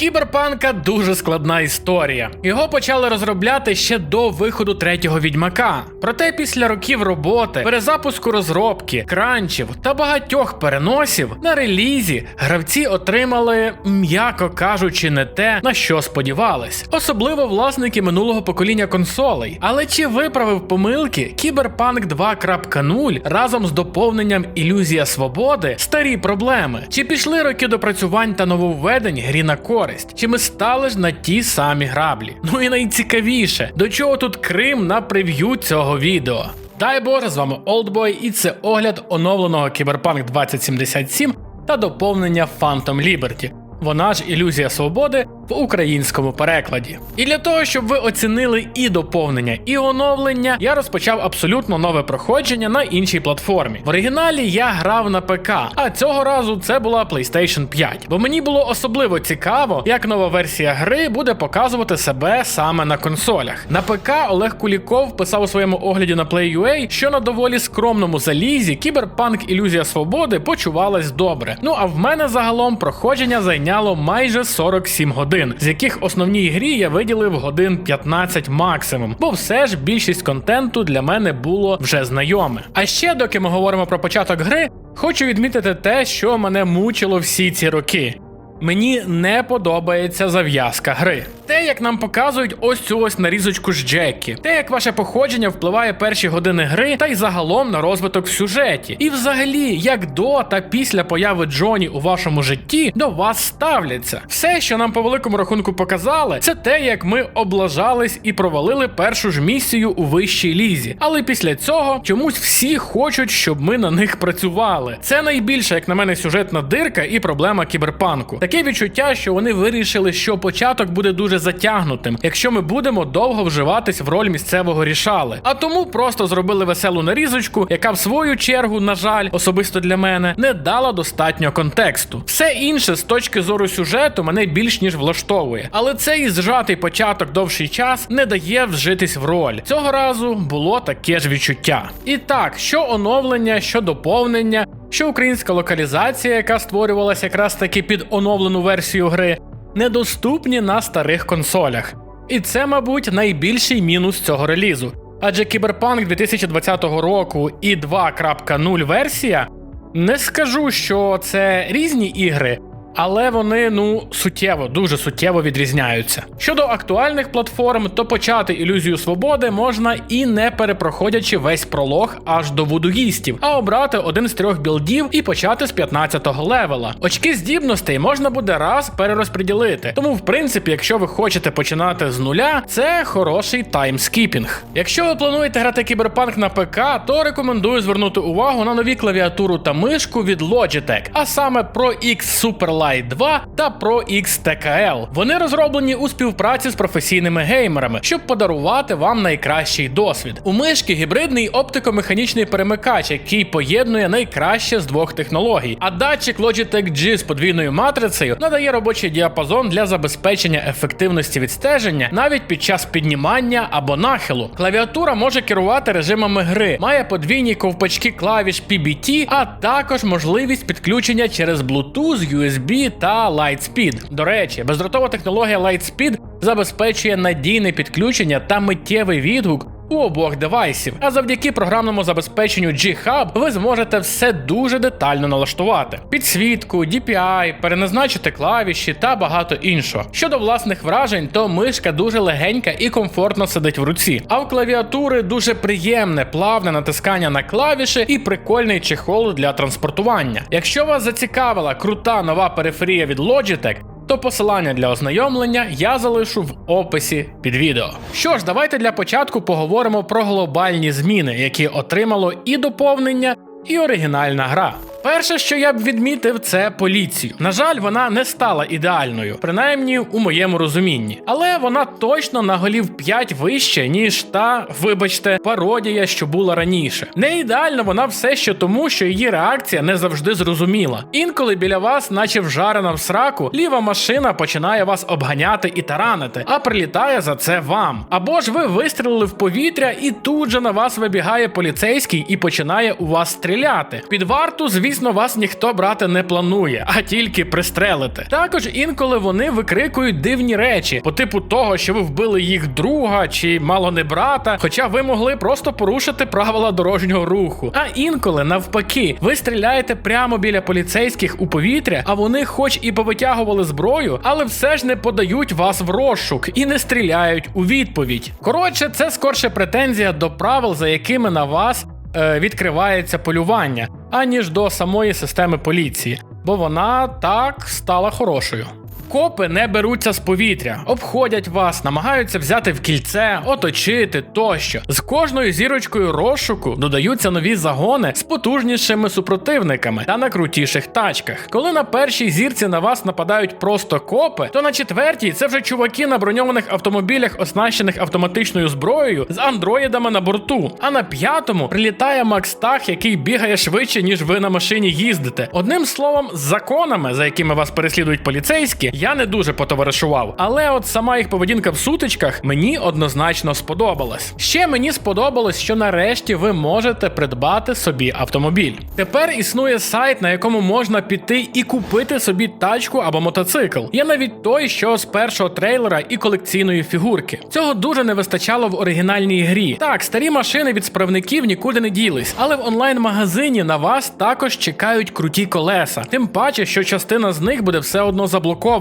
Кіберпанка дуже складна історія. Його почали розробляти ще до виходу третього відьмака. Проте після років роботи, перезапуску розробки, кранчів та багатьох переносів на релізі гравці отримали, м'яко кажучи, не те, на що сподівались, особливо власники минулого покоління консолей. Але чи виправив помилки Кіберпанк 2.0 разом з доповненням Ілюзія свободи старі проблеми? Чи пішли роки допрацювань та нововведень грі на користь? Чи ми стали ж на ті самі граблі? Ну і найцікавіше, до чого тут Крим на прев'ю цього відео? Дай Боже, з вами Олдбой, і це огляд оновленого Кіберпанк 2077 та доповнення Phantom Liberty. Вона ж ілюзія свободи в українському перекладі. І для того, щоб ви оцінили і доповнення, і оновлення, я розпочав абсолютно нове проходження на іншій платформі. В оригіналі я грав на ПК, а цього разу це була PlayStation 5. Бо мені було особливо цікаво, як нова версія гри буде показувати себе саме на консолях. На ПК Олег Куліков писав у своєму огляді на Play.ua, що на доволі скромному залізі Кіберпанк Ілюзія Свободи почувалась добре. Ну а в мене загалом проходження зайняло майже 47 годин, з яких основній грі я виділив годин 15 максимум, бо все ж більшість контенту для мене було вже знайоме. А ще, доки ми говоримо про початок гри, хочу відмітити те, що мене мучило всі ці роки. Мені не подобається зав'язка гри. Те, як нам показують ось цю ось нарізочку з Джекі, те, як ваше походження впливає перші години гри, та й загалом на розвиток в сюжеті. І взагалі, як до та після появи Джоні у вашому житті до вас ставляться. Все, що нам по великому рахунку показали, це те, як ми облажались і провалили першу ж місію у вищій лізі. Але після цього чомусь всі хочуть, щоб ми на них працювали. Це найбільша, як на мене, сюжетна дирка і проблема кіберпанку. Таке відчуття, що вони вирішили, що початок буде дуже затягнутим, якщо ми будемо довго вживатись в роль місцевого рішали. А тому просто зробили веселу нарізочку, яка в свою чергу, на жаль, особисто для мене, не дала достатньо контексту. Все інше з точки зору сюжету мене більш ніж влаштовує. Але цей зжатий початок довший час не дає вжитись в роль. Цього разу було таке ж відчуття. І так, що оновлення, що доповнення, що українська локалізація, яка створювалася якраз таки під оновлену версію гри, недоступні на старих консолях. І це, мабуть, найбільший мінус цього релізу. Адже Кіберпанк 2020 року і 2.0 версія не скажу, що це різні ігри, але вони ну суттєво, дуже суттєво відрізняються. Щодо актуальних платформ, то почати ілюзію свободи можна і не перепроходячи весь пролог аж до вудуїстів, а обрати один з трьох білдів і почати з 15-го левела. Очки здібностей можна буде раз перерозподілити. Тому, в принципі, якщо ви хочете починати з нуля, це хороший таймскіпінг. Якщо ви плануєте грати кіберпанк на ПК, то рекомендую звернути увагу на нові клавіатуру та мишку від Logitech, а саме Pro X Superlight 2 та Pro X TKL. Вони розроблені у співпраці з професійними геймерами, щоб подарувати вам найкращий досвід. У мишки гібридний оптико-механічний перемикач, який поєднує найкраще з двох технологій. А датчик Logitech G з подвійною матрицею надає робочий діапазон для забезпечення ефективності відстеження навіть під час піднімання або нахилу. Клавіатура може керувати режимами гри, має подвійні ковпачки клавіш PBT, а також можливість підключення через Bluetooth, USB та Lightspeed. До речі, бездротова технологія Lightspeed забезпечує надійне підключення та миттєвий відгук. У обох девайсів, а завдяки програмному забезпеченню G-Hub ви зможете все дуже детально налаштувати: підсвітку, DPI, переназначити клавіші та багато іншого. Щодо власних вражень, то мишка дуже легенька і комфортно сидить в руці. А в клавіатури дуже приємне, плавне натискання на клавіші і прикольний чехол для транспортування. Якщо вас зацікавила крута нова периферія від Logitech, то посилання для ознайомлення я залишу в описі під відео. Що ж, давайте для початку поговоримо про глобальні зміни, які отримало і доповнення, і оригінальна гра. Перше, що я б відмітив, це поліцію. На жаль, вона не стала ідеальною, принаймні у моєму розумінні. Але вона точно на голів 5 вище, ніж та, вибачте, пародія, що була раніше. Не ідеально вона все ще тому, що її реакція не завжди зрозуміла. Інколи біля вас, наче вжарена в сраку, ліва машина починає вас обганяти і таранити, а прилітає за це вам. Або ж ви вистрілили в повітря, і тут же на вас вибігає поліцейський і починає у вас стріляти. Під варту, звісно звісно, вас ніхто брати не планує, а тільки пристрелити. Також інколи вони викрикують дивні речі, по типу того, що ви вбили їх друга чи мало не брата, хоча ви могли просто порушити правила дорожнього руху. А інколи, навпаки, ви стріляєте прямо біля поліцейських у повітря, а вони, хоч і повитягували зброю, але все ж не подають вас в розшук і не стріляють у відповідь. Коротше, це скорше претензія до правил, за якими на вас відкривається полювання, аніж до самої системи поліції, бо вона так стала хорошою. Копи не беруться з повітря, обходять вас, намагаються взяти в кільце, оточити тощо. З кожною зірочкою розшуку додаються нові загони з потужнішими супротивниками та на крутіших тачках. Коли на першій зірці на вас нападають просто копи, то на четвертій це вже чуваки на броньованих автомобілях, оснащених автоматичною зброєю з андроїдами на борту. А на п'ятому прилітає Макс Тах, який бігає швидше, ніж ви на машині їздите. Одним словом, з законами, за якими вас переслідують поліцейські, я не дуже потоваришував. Але от сама їх поведінка в сутичках мені однозначно сподобалась. Ще мені сподобалось, що нарешті ви можете придбати собі автомобіль. Тепер існує сайт, на якому можна піти і купити собі тачку або мотоцикл. Є навіть той, що з першого трейлера і колекційної фігурки. Цього дуже не вистачало в оригінальній грі. Так, старі машини від справників нікуди не ділись, але в онлайн-магазині на вас також чекають круті колеса. Тим паче, що частина з них буде все одно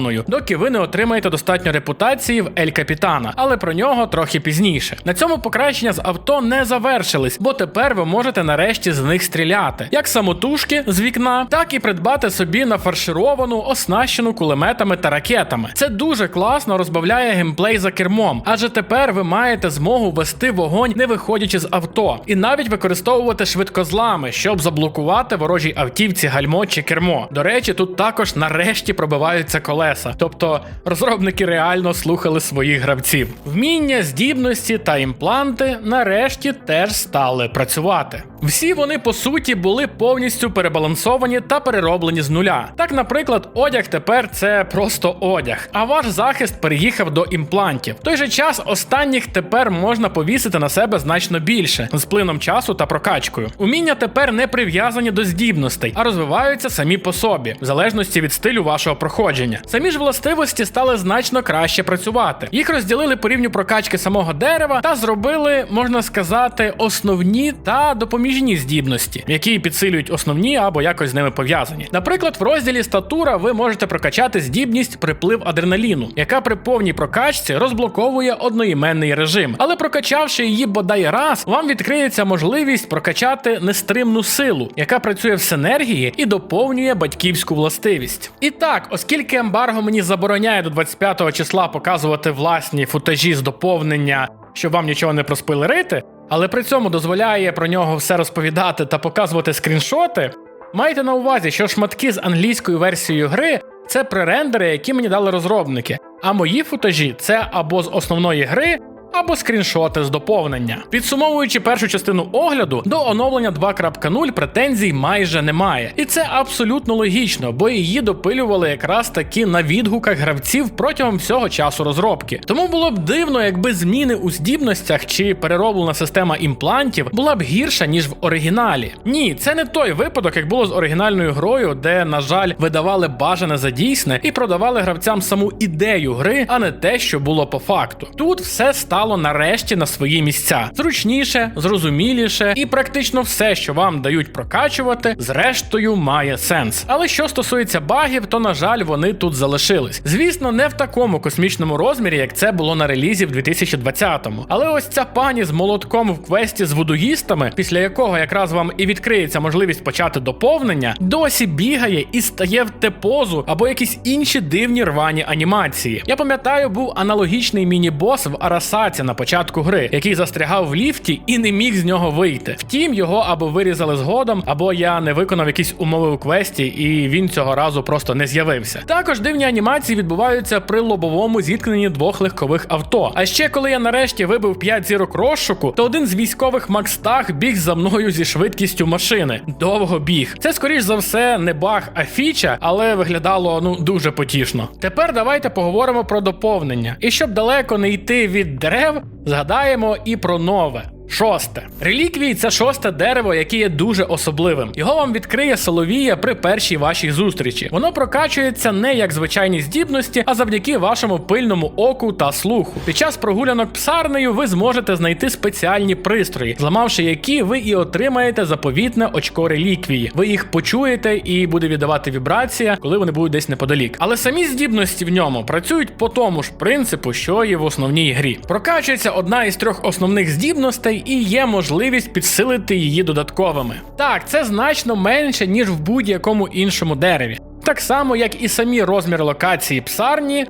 заблокованою, доки ви не отримаєте достатньо репутації в Ель Капітана, але про нього трохи пізніше. На цьому покращення з авто не завершились, бо тепер ви можете нарешті з них стріляти, як самотужки з вікна, так і придбати собі нафаршировану, оснащену кулеметами та ракетами. Це дуже класно розбавляє геймплей за кермом, адже тепер ви маєте змогу вести вогонь, не виходячи з авто, і навіть використовувати швидкозлами, щоб заблокувати ворожій автівці гальмо чи кермо. До речі, тут також нарешті пробиваються колеса, тобто розробники реально слухали своїх гравців. Вміння, здібності та імпланти нарешті теж стали працювати. Всі вони по суті були повністю перебалансовані та перероблені з нуля. Так, наприклад, одяг тепер це просто одяг, а ваш захист переїхав до імплантів. В той же час останніх тепер можна повісити на себе значно більше з плином часу та прокачкою. Уміння тепер не прив'язані до здібностей, а розвиваються самі по собі, в залежності від стилю вашого проходження. Самі ж властивості стали значно краще працювати. Їх розділили по рівню прокачки самого дерева та зробили, можна сказати, основні та допоміжні здібності, які підсилюють основні або якось з ними пов'язані. Наприклад, в розділі статура ви можете прокачати здібність приплив адреналіну, яка при повній прокачці розблоковує одноіменний режим. Але прокачавши її бодай раз, вам відкриється можливість прокачати нестримну силу, яка працює в синергії і доповнює батьківську властивість. І так, оскільки ембарго мені забороняє до 25 числа показувати власні футажі з доповнення, щоб вам нічого не проспойлерити, але при цьому дозволяє про нього все розповідати та показувати скріншоти. Майте на увазі, що шматки з англійською версією гри це пререндери, які мені дали розробники. А мої футажі це або з основної гри, або скріншоти з доповнення. Підсумовуючи першу частину огляду, до оновлення 2.0 претензій майже немає. І це абсолютно логічно, бо її допилювали якраз таки на відгуках гравців протягом всього часу розробки. Тому було б дивно, якби зміни у здібностях чи перероблена система імплантів була б гірша, ніж в оригіналі. Ні, це не той випадок, як було з оригінальною грою, де, на жаль, видавали бажане за дійсне і продавали гравцям саму ідею гри, а не те, що було по факту. Тут все стало нарешті на свої місця. Зручніше, зрозуміліше, і практично все, що вам дають прокачувати, зрештою має сенс. Але що стосується багів, то на жаль, вони тут залишились. Звісно, не в такому космічному розмірі, як це було на релізі в 2020-му. Але ось ця пані з молотком в квесті з вудуїстами, після якого якраз вам і відкриється можливість почати доповнення, досі бігає і стає в те-позу або якісь інші дивні рвані анімації. Я пам'ятаю, був аналогічний міні-бос в Арасаці на початку гри, який застрягав в ліфті і не міг з нього вийти. Втім, його або вирізали згодом, або я не виконав якісь умови у квесті, і він цього разу просто не з'явився. Також дивні анімації відбуваються при лобовому зіткненні двох легкових авто. А ще коли я нарешті вибив 5 зірок розшуку, то один з військових Макстах біг за мною зі швидкістю машини. Довго біг. Це скоріш за все не баг, а фіча, але виглядало ну дуже потішно. Тепер давайте поговоримо про доповнення. І щоб далеко не йти від дерев, згадаємо і про нове. Шосте. Реліквії це шосте дерево, яке є дуже особливим. Його вам відкриє Соловія при першій вашій зустрічі. Воно прокачується не як звичайні здібності, а завдяки вашому пильному оку та слуху. Під час прогулянок псарнею ви зможете знайти спеціальні пристрої, зламавши які ви і отримаєте заповітне очко реліквії. Ви їх почуєте і буде віддавати вібрація, коли вони будуть десь неподалік. Але самі здібності в ньому працюють по тому ж принципу, що і в основній грі. Прокачується одна із трьох основних здібностей і є можливість підсилити її додатковими. Так, це значно менше, ніж в будь-якому іншому дереві. Так само, як і самі розміри локації псарні.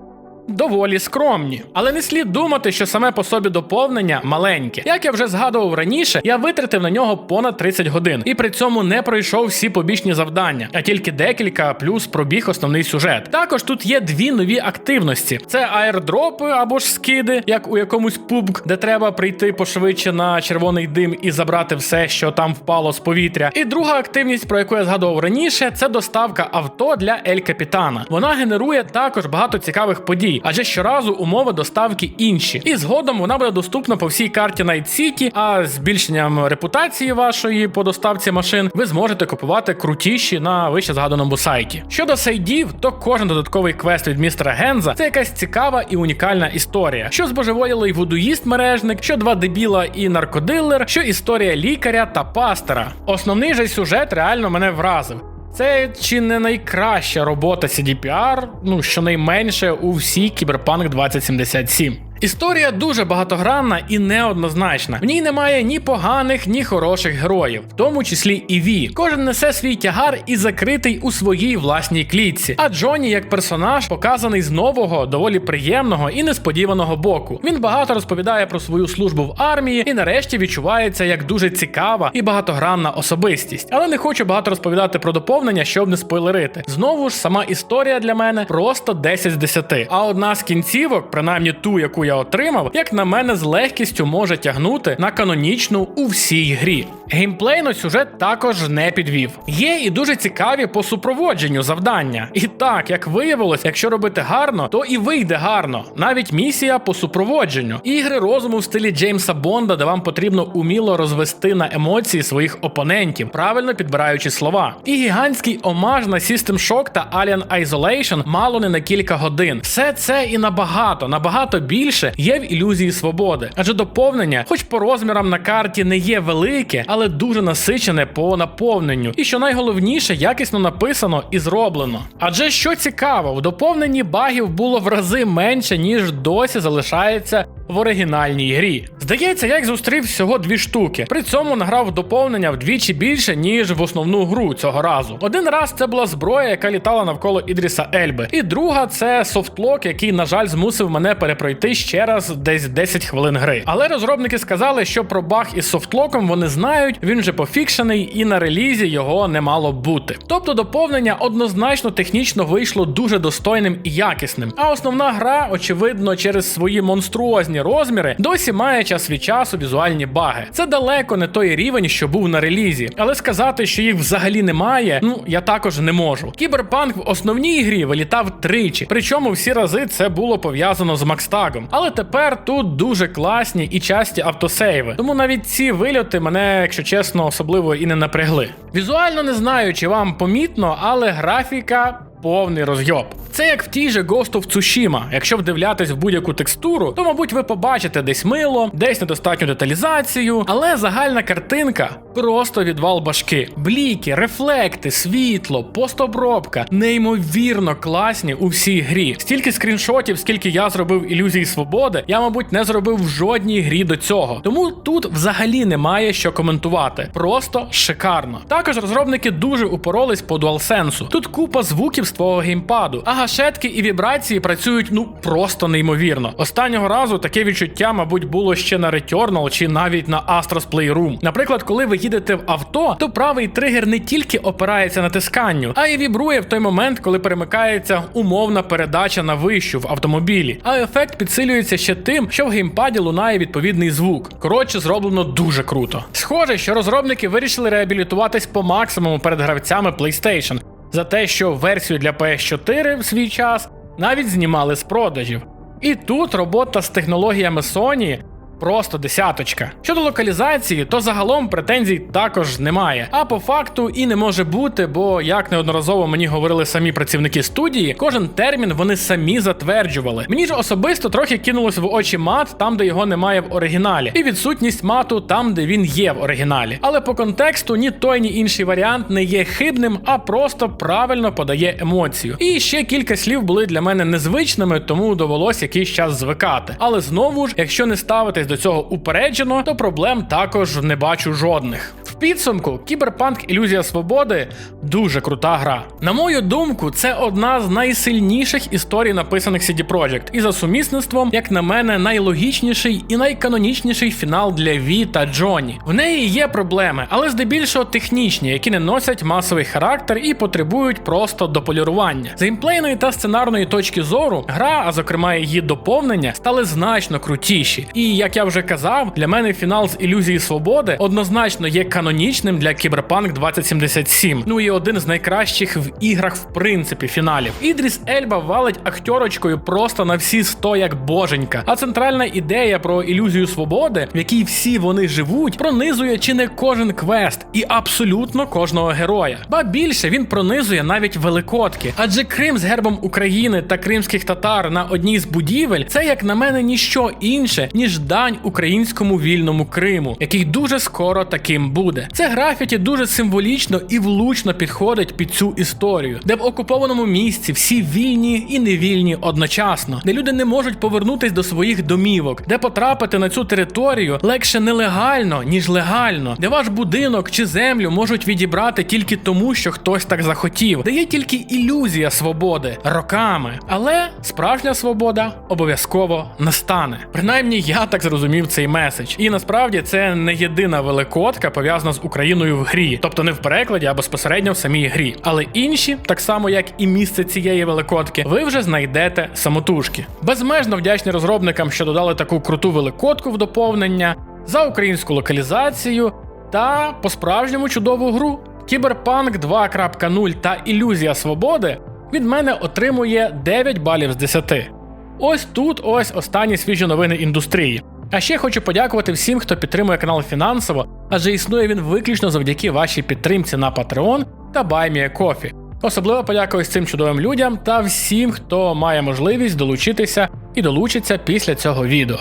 Доволі скромні, але не слід думати, що саме по собі доповнення маленьке. Як я вже згадував раніше, я витратив на нього понад 30 годин і при цьому не пройшов всі побічні завдання, а тільки декілька, плюс пробіг основний сюжет. Також тут є дві нові активності: це аердропи або ж скиди, як у якомусь PUBG, де треба прийти пошвидше на червоний дим і забрати все, що там впало з повітря. І друга активність, про яку я згадував раніше, це доставка авто для Ель Капітана. Вона генерує також багато цікавих подій адже щоразу умови доставки інші. І згодом вона буде доступна по всій карті Night City, а збільшенням репутації вашої по доставці машин ви зможете купувати крутіші на вище згаданому сайті. Щодо сайдів, то кожен додатковий квест від містера Генза це якась цікава і унікальна історія. Що збожеволілий вудуїст мережник, що два дебіла і наркодилер, що історія лікаря та пастора. Основний же сюжет реально мене вразив. Це чи не найкраща робота CDPR, ну щонайменше у всій Cyberpunk 2077. Історія дуже багатогранна і неоднозначна. В ній немає ні поганих, ні хороших героїв, в тому числі і Ві. Кожен несе свій тягар і закритий у своїй власній клітці. А Джоні, як персонаж, показаний з нового, доволі приємного і несподіваного боку. Він багато розповідає про свою службу в армії і нарешті відчувається як дуже цікава і багатогранна особистість. Але не хочу багато розповідати про доповнення, щоб не спойлерити. Знову ж сама історія для мене просто 10 з 10. А одна з кінцівок, принаймні ту, яку я отримав, як на мене, з легкістю може тягнути на канонічну у всій грі. Геймплейно сюжет також не підвів. Є і дуже цікаві по супроводженню завдання. І так, як виявилось, якщо робити гарно, то і вийде гарно. Навіть місія по супроводженню. Ігри розуму в стилі Джеймса Бонда, де вам потрібно уміло розвести на емоції своїх опонентів, правильно підбираючи слова. І гігантський омаж на System Shock та Alien Isolation мало не на кілька годин. Все це і набагато, набагато більше є в ілюзії свободи. Адже доповнення, хоч по розмірам на карті не є велике, але дуже насичене по наповненню. І що найголовніше, якісно написано і зроблено. Адже що цікаво, в доповненні багів було в рази менше, ніж досі залишається в оригінальній грі. Здається, я їх зустрів всього дві штуки. При цьому награв доповнення вдвічі більше, ніж в основну гру цього разу. Один раз це була зброя, яка літала навколо Ідріса Ельби. І друга це софтлок, який, на жаль, змусив мене перепройти ще раз десь 10 хвилин гри. Але розробники сказали, що про баг із софтлоком вони знають, він вже пофікшений, і на релізі його не мало бути. Тобто доповнення однозначно технічно вийшло дуже достойним і якісним. А основна гра, очевидно, через свої монструозні розміри, досі має час від часу візуальні баги. Це далеко не той рівень, що був на релізі, але сказати, що їх взагалі немає, ну я також не можу. Кіберпанк в основній грі вилітав тричі, причому всі рази це було пов'язано з Макстагом. Але тепер тут дуже класні і часті автосейви. Тому навіть ці вильоти мене, якщо чесно, особливо і не напрягли. Візуально не знаю, чи вам помітно, але графіка. Повний розйоб. Це як в тій же Ghost of Tsushima. Якщо вдивлятись в будь-яку текстуру, то, мабуть, ви побачите десь мило, десь недостатню деталізацію, але загальна картинка просто відвал башки. Бліки, рефлекти, світло, постобробка неймовірно класні у всій грі. Стільки скріншотів, скільки я зробив ілюзії свободи, я, мабуть, не зробив в жодній грі до цього. Тому тут взагалі немає що коментувати. Просто шикарно. Також розробники дуже упоролись по DualSense. Тут купа звуків з геймпаду, а гашетки і вібрації працюють ну просто неймовірно. Останнього разу таке відчуття, мабуть, було ще на Returnal чи навіть на Astro's Playroom. Наприклад, коли ви їдете в авто, то правий тригер не тільки опирається натисканню, а й вібрує в той момент, коли перемикається умовна передача на вищу в автомобілі. А ефект підсилюється ще тим, що в геймпаді лунає відповідний звук. Коротше, зроблено дуже круто. Схоже, що розробники вирішили реабілітуватись по максимуму перед гравцями PlayStation за те, що версію для PS4 в свій час навіть знімали з продажів. І тут робота з технологіями Sony просто десяточка. Щодо локалізації, то загалом претензій також немає. А по факту і не може бути, бо як неодноразово мені говорили самі працівники студії, кожен термін вони самі затверджували. Мені ж особисто трохи кинулось в очі мат там, де його немає в оригіналі, і відсутність мату там, де він є в оригіналі. Але по контексту ні той, ні інший варіант не є хибним, а просто правильно подає емоцію. І ще кілька слів були для мене незвичними, тому довелось якийсь час звикати. Але знову ж, якщо не ставитись до цього упереджено, то проблем також не бачу жодних. В підсумку, Кіберпанк Ілюзія Свободи дуже крута гра. На мою думку, це одна з найсильніших історій, написаних CD Projekt. І за сумісництвом, як на мене, найлогічніший і найканонічніший фінал для Ві та Джоні. В неї є проблеми, але здебільшого технічні, які не носять масовий характер і потребують просто дополірування. З геймплейної та сценарної точки зору, гра, а зокрема її доповнення, стали значно крутіші. І як я вже казав, для мене фінал з ілюзії свободи однозначно є канонічним для Cyberpunk 2077. Ну і один з найкращих в іграх, в принципі, фіналів. Ідріс Ельба валить акторочкою просто на всі 100 як боженька. А центральна ідея про ілюзію свободи, в якій всі вони живуть, пронизує чи не кожен квест і абсолютно кожного героя. Ба більше він пронизує навіть великодки. Адже Крим з гербом України та кримських татар на одній з будівель це, як на мене, ніщо інше, ніж дань українському вільному Криму, який дуже скоро таким буде. Це графіті дуже символічно і влучно підходить під цю історію, де в окупованому місці всі вільні і невільні одночасно, де люди не можуть повернутись до своїх домівок, де потрапити на цю територію легше нелегально, ніж легально, де ваш будинок чи землю можуть відібрати тільки тому, що хтось так захотів, де є тільки ілюзія свободи роками. Але справжня свобода обов'язково настане. Принаймні, я так зрозумів цей меседж. І насправді це не єдина великодка пов'язана з Україною в грі, тобто не в перекладі, а безпосередньо в самій грі. Але інші, так само як і місце цієї великодки, ви вже знайдете самотужки. Безмежно вдячні розробникам, що додали таку круту великодку в доповнення, за українську локалізацію та по-справжньому чудову гру. Кіберпанк 2.0 та Ілюзія Свободи від мене отримує 9 балів з 10. Ось тут ось останні свіжі новини індустрії. А ще хочу подякувати всім, хто підтримує канал фінансово, адже існує він виключно завдяки вашій підтримці на Patreon та BuyMeACoffee. Особливо подякую цим чудовим людям та всім, хто має можливість долучитися і долучиться після цього відео.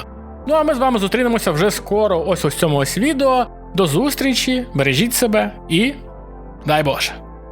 Ну а ми з вами зустрінемося вже скоро ось ось цьому ось відео. До зустрічі, бережіть себе і дай Боже!